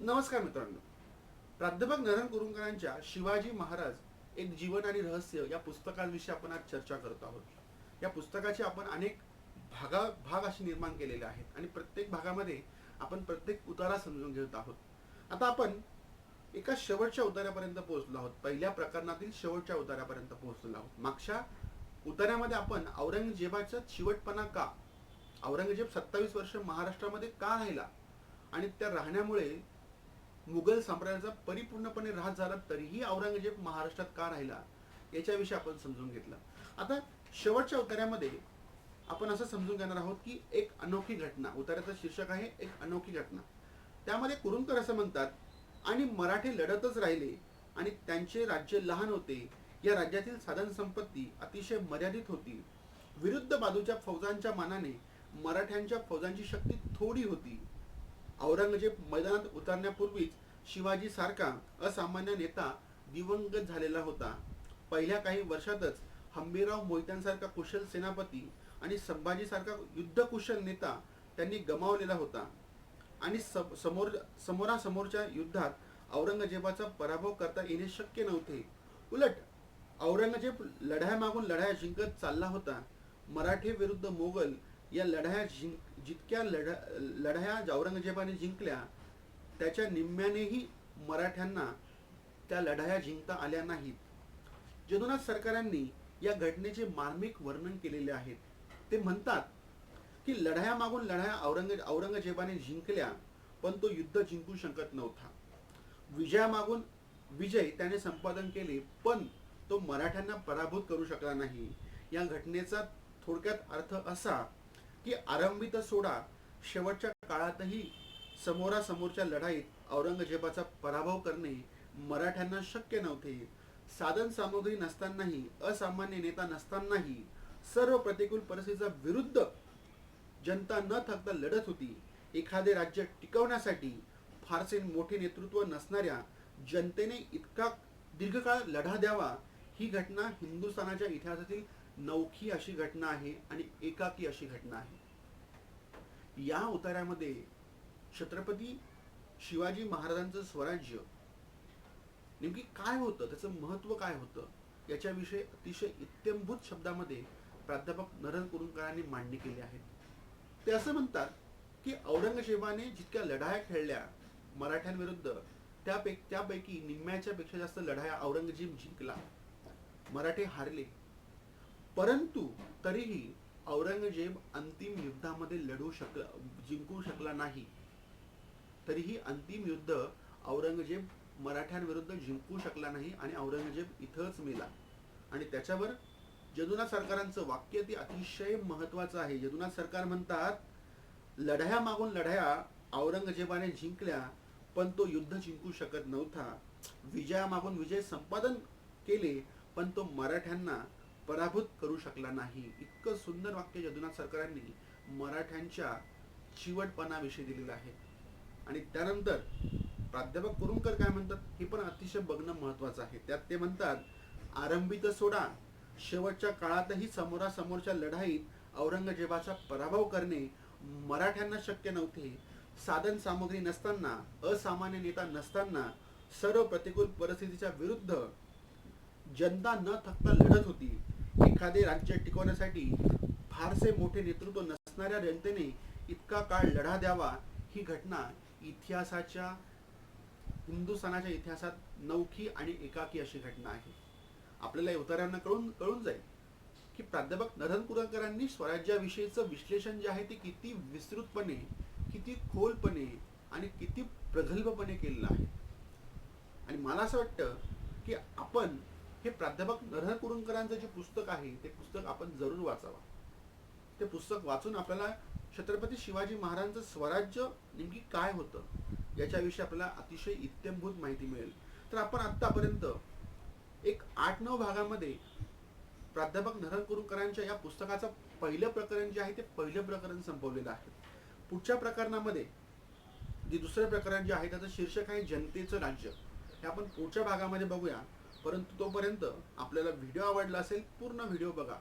नमस्कार मित्रांनो. प्राध्यापक नरहर कुरुंकरांच्या शिवाजी महाराज एक जीवन आणि रहस्य या पुस्तकाविषयी आपण आज चर्चा करत आहोत. या पुस्तकाचे आपण अनेक भागा भाग असे निर्माण केलेले आहेत आणि प्रत्येक भागामध्ये आपण प्रत्येक उतारा समजून घेत आहोत. आता आपण एका शेवटच्या उतार्यापर्यंत पोहोचलो आहोत. पहिल्या प्रकरणातील शेवटच्या उतार्यापर्यंत पोहोचलो आहोत. मागच्या उतार्यामध्ये आपण औरंगजेबाचा चिवटपणा का? औरंगजेब सत्तावीस वर्ष महाराष्ट्रामध्ये का राहिला? आणि त्या राहण्यामुळे मुघल साम्राज्याचा परिपूर्णपणे राहत झाला तरीही औरंगजेब महाराष्ट्रात का राहिला? याच्याविषयी आपण समजून घेतलं. आता शेवटच्या उतार्यामध्ये आपण असं समजून घेणार आहोत की एक अनोखी घटना उतार्याचं शीर्षक आहे एक अनोखी घटना. त्यामध्ये कुरुंकर असं म्हणतात आणि मराठे लढतच राहिले आणि त्यांचे राज्य लहान होते. या राज्यातील साधन संपत्ती अतिशय मर्यादित होती. विरुद्ध बाजूच्या फौजांच्या मानाने मराठ्यांच्या फौजांची शक्ती थोडी होती. औरंगजेब मैदानात उतरण्यापूर्वीच शिवाजी सारखा असामान्य नेता दिवंगत झालेला होता. पहिल्या काही वर्षातच हंबीराव मोहित्यांसारखा कुशल सेनापती आणि संभाजीसारखा युद्धकुशल नेता त्यांनी गमावलेला होता. आणि समोर समोरासमोरच्या युद्धात औरंगजेबाचा पराभव करता येणे शक्य नव्हते. उलट औरंगजेब लढाया मागून लढाया जिंकत चालला होता. मराठे विरुद्ध मोगल या लढाया जिंक जितक्या लढा लढाया औरंगजेबाने जिंकल्या त्याच्या निम्म्यानेही मराठ्यांना त्या लढाया जिंकता आल्या नाहीत. जदुनाथ सरकारांनी या घटनेचे मार्मिक वर्णन केलेले आहेत. ते म्हणतात की लढाया मागून लढाया औरंग औरंगजेबाने जिंकल्या पण तो युद्ध जिंकू शकत नव्हता. विजयामागून विजय त्याने संपादन केले पण तो मराठ्यांना पराभूत करू शकला नाही. या घटनेचा थोडक्यात अर्थ असा की आरंभी तर सोडा शेवटच्या काळातही समोरासमोरच्या लढाईत औरंगजेबाचा पराभव करणे मराठ्यांना शक्य नव्हते. साधन सामग्री नसतानाही असामान्य नेता नसतानाही सर्व प्रतिकूल परिस्थितीचा विरुद्ध जनता न थकता लढत होती. एखादे राज्य टिकवण्यासाठी फारसे मोठे नेतृत्व नसणाऱ्या जनतेने इतका दीर्घकाळ लढा द्यावा ही घटना हिंदुस्थानाच्या इतिहासातील नौखी अशी घटना आहे आणि एकाकी अशी घटना आहे. या उतारामध्ये छत्रपती शिवाजी महाराजांचं स्वराज्य नेमकी काय होतं? त्याचं महत्त्व काय होतं? याच्याविषयी अतिशय इत्यंभूत शब्दामध्ये प्राध्यापक नरन कुरुंकरांनी मांडणी केली आहे. ते असं म्हणतात की औरंगजेबाने जितक्या लढाया खेळल्या मराठ्यांविरुद्ध त्यापैकी त्यापैकी निम्म्याच्या पेक्षा जास्त लढाया औरंगजेब जिंकला. मराठे हारले. परंतु तरीही औरंगजेब अंतिम युद्धामध्ये लढू शकला जिंकू शकला नाही. तरीही अंतिम युद्ध औरंगजेब मराठ्यांविरुद्ध जिंकू शकला नाही आणि औरंगजेब इथंच मेला. आणि त्याच्यावर जदुनाथ सरकारांचं वाक्य ते अतिशय महत्वाचं आहे. जदुनाथ सरकार म्हणतात लढाया मागून लढाया औरंगजेबाने जिंकल्या पण तो युद्ध जिंकू शकत नव्हता. विजयामागून विजय संपादन केले पण तो मराठ्यांना पराभूत करू शकला नाही. इतकं सुंदर वाक्य यदुनाथ सरकारांनी मराठ्यांच्या चिवटपणाविषयी दिलेलं आहे. आणि त्यानंतर प्राध्यापक कुरुंकर काय म्हणतात? हे पण अतिशय बघणं महत्वाचं आहे. त्यात ते म्हणतात आरंभी तर सोडा. शेवटच्या काळातही समोरासमोरच्या लढाईत औरंगजेबाचा पराभव करणे मराठ्यांना शक्य नव्हते. साधन सामग्री नसताना असामान्य नेता नसताना सर्व प्रतिकूल परिस्थितीच्या विरुद्ध जनता न थकता लढत होती. एखादे राज्य टिकवण्यासाठी फारसे मोठे नेतृत्व नसणाऱ्या जनतेने इतका काळ लढा द्यावा ही घटना इतिहासाच्या हिंदुस्थानाच्या इतिहासात नौखी आणि एकाकी अशी घटना आहे. आपल्याला या उतार्यांना कळून कळून जाईल की प्राध्यापक नरहर कुरकरांनी स्वराज्याविषयीचं विश्लेषण जे आहे ते किती विस्तृतपणे किती खोलपणे आणि किती प्रगल्भपणे केलेलं आहे. आणि मला असं वाटतं की आपण हे प्राध्यापक नरहर कुरुंकरांचं जे पुस्तक आहे ते पुस्तक आपण जरूर वाचावा. ते पुस्तक वाचून आपल्याला छत्रपती शिवाजी महाराजांचं स्वराज्य नेमकी काय होतं याच्याविषयी आपल्याला अतिशय इत्यंभूत माहिती मिळेल. तर आपण आत्तापर्यंत एक आठ नऊ भागामध्ये प्राध्यापक नरहर कुरुंकरांच्या या पुस्तकाचं पहिलं प्रकरण जे आहे ते पहिलं प्रकरण संपवलेलं आहे. पुढच्या प्रकरणामध्ये जे दुसरं प्रकरण जे आहे त्याचं शीर्षक आहे जनतेचं राज्य. हे आपण पुढच्या भागामध्ये बघूया. परंतु तोपर्यंत आपल्याला व्हिडिओ आवडला असेल पूर्ण व्हिडिओ बघा.